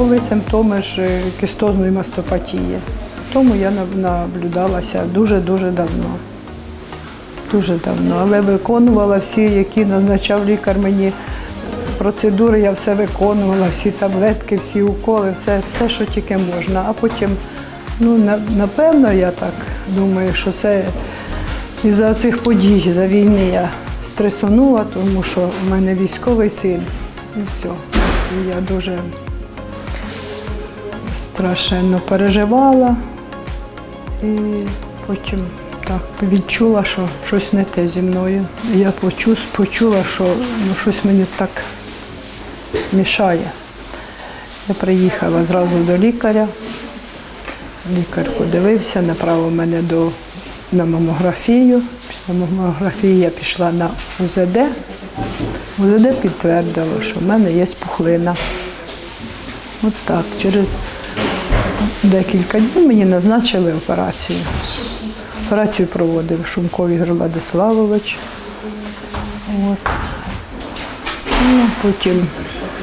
були симптоми ж е, кістозної мастопатії. Тому я наблюдалася дуже-дуже давно. Дуже давно. Але виконувала всі, які назначав лікар мені процедури, я все виконувала, всі таблетки, всі уколи, все, все, що тільки можна. А потім, ну, напевно, я так думаю, що це із-за цих подій, за війни я стресонула, тому що в мене військовий син і все. І я дуже страшенно переживала і потім так відчула, що щось не те зі мною. Я почу, почула, що ну, щось мені так мішає. Я приїхала зразу до лікаря. Лікар подивився, направив мене до, на мамографію. Після мамографії я пішла на УЗД. УЗД підтвердило, що в мене є пухлина. От так, через декілька днів мені назначили операцію. Операцію проводив Шумко Ігор Владиславович. От. Ну, потім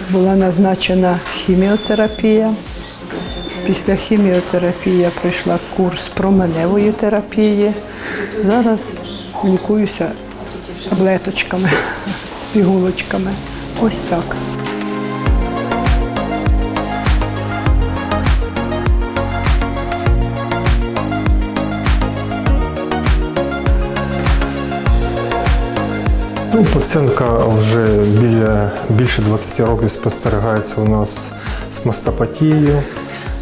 була назначена хіміотерапія. Після хіміотерапії пройшла курс променевої терапії. Зараз лікуюся таблеточками, пігулочками. Ось так. Ну, пацієнтка вже біля більше 20 років спостерігається у нас з мастопатією.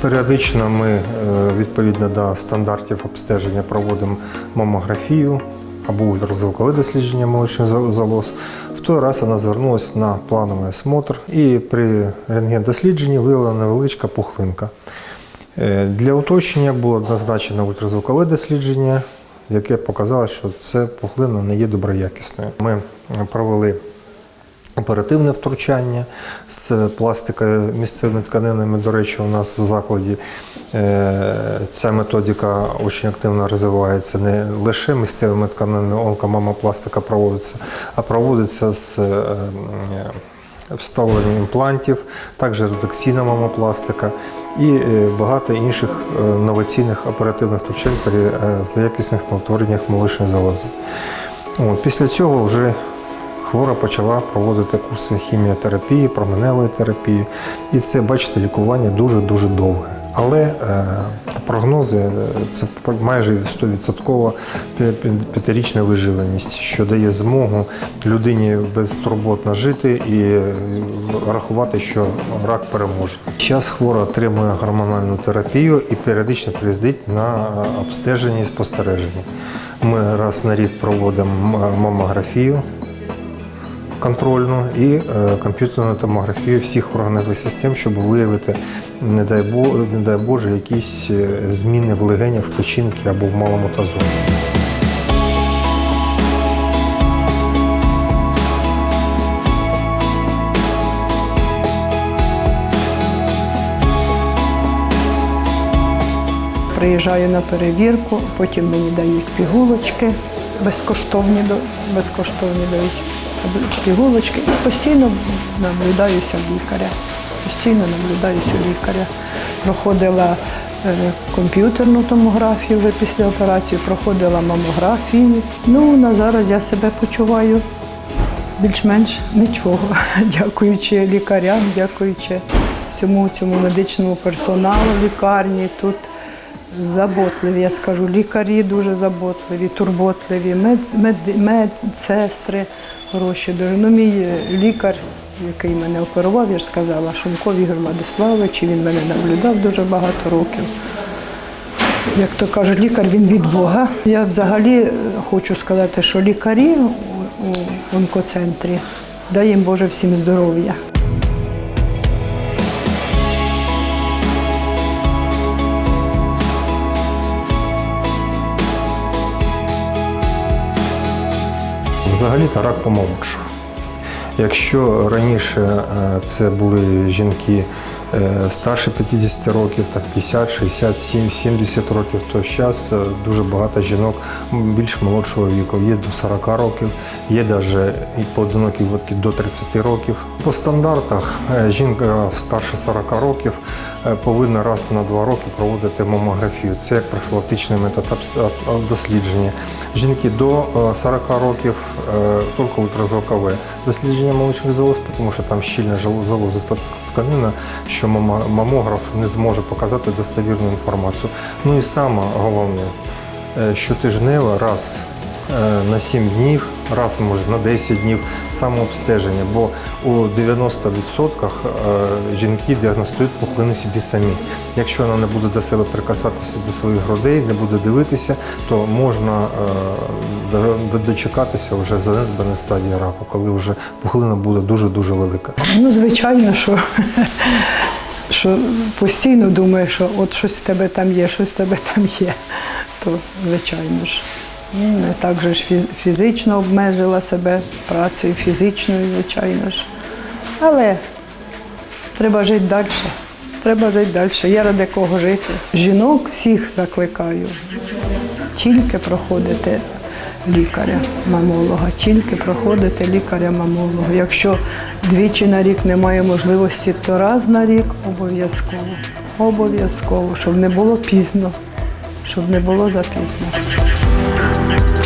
Періодично ми е, відповідно до стандартів обстеження проводимо мамографію або ультразвукове дослідження молочних залоз. В той раз вона звернулася на плановий осмотр і при рентген-дослідженні виявлена невеличка пухлинка. Е, Для уточнення було назначено ультразвукове дослідження, яке показало, що це пухлина не є доброякісною. Ми провели оперативне втручання з пластикою місцевими тканинами. До речі, у нас в закладі е, ця методика дуже активно розвивається. Не лише місцевими тканинами онкомамопластика проводиться, а проводиться з е, вставлення імплантів, також редукційна мамопластика і е, багато інших новаційних оперативних втручань при е, злоякісних утвореннях молочної залози. Після цього вже хвора почала проводити курси хіміотерапії, променевої терапії. І це, бачите, лікування дуже-дуже довге. Але е, прогнози е, це майже 100% п'я- п'я- п'ятирічна виживаність, що дає змогу людині безтурботно жити і е, рахувати, що рак переможе. Зараз хвора отримує гормональну терапію і періодично приїздить на обстеження і спостереження. Ми раз на рік проводимо мамографію контрольну і е, комп'ютерну томографію всіх органів систем, щоб виявити, не дай, Бо, не дай Боже, якісь е, зміни в легенях, в печінці або в малому тазу. Приїжджаю на перевірку, потім мені дають пігулочки безкоштовні, безкоштовні дають пігулочки. Постійно наблюдаюся в лікаря. Постійно наблюдаюся у лікаря. Проходила е, комп'ютерну томографію вже після операції, проходила мамографію. Ну, на зараз я себе почуваю більш-менш нічого, дякуючи лікарям, дякуючи всьому цьому медичному персоналу лікарні. Тут заботливі, я скажу, лікарі дуже заботливі, турботливі, мед, мед, медсестри хороші. Дуже. Ну, мій е, лікар, який мене оперував, я ж сказала, Шумков Ігор Владиславович, він мене наблюдав дуже багато років. Як то кажуть, лікар він від Бога. Я взагалі е, хочу сказати, що лікарі у онкоцентрі, дай їм Боже всім здоров'я. Взагалі-то рак помолодшав. Якщо раніше е, це були жінки старше 50 років, так 50, 67, 70 років, то зараз дуже багато жінок більш молодшого віку. Є до 40 років, є навіть поодинокі випадки до 30 років. По стандартах е, жінка старше 40 років е, повинна раз на два роки проводити мамографію. Це як профілактичний метод дослідження. Жінки до е, 40 років е, тільки ультразвукове дослідження молочних залоз, тому що там щільна залозиста тканина, що мамограф не зможе показати достовірну інформацію. Ну і саме головне, е, щотижнево раз на 7 днів, раз може на 10 днів самообстеження, бо у 90% е, жінки діагностують пухлини собі самі. Якщо вона не буде до себе прикасатися до своїх грудей, не буде дивитися, то можна е, до- до- дочекатися вже занедбаної стадії раку, коли вже пухлина буде дуже-дуже велика. Ну, звичайно, що, що постійно думаєш, що от щось в тебе там є, щось в тебе там є. То, звичайно ж. Ну, Не так ж фізично обмежила себе працею фізичною, звичайно ж. Але треба жити далі. Треба жити далі. Є ради кого жити. Жінок всіх закликаю. Тільки проходити лікаря, мамолога, тільки проходити лікаря-мамолога. Якщо двічі на рік немає можливості, то раз на рік обов'язково. Обов'язково, щоб не було пізно, щоб не було запізно. next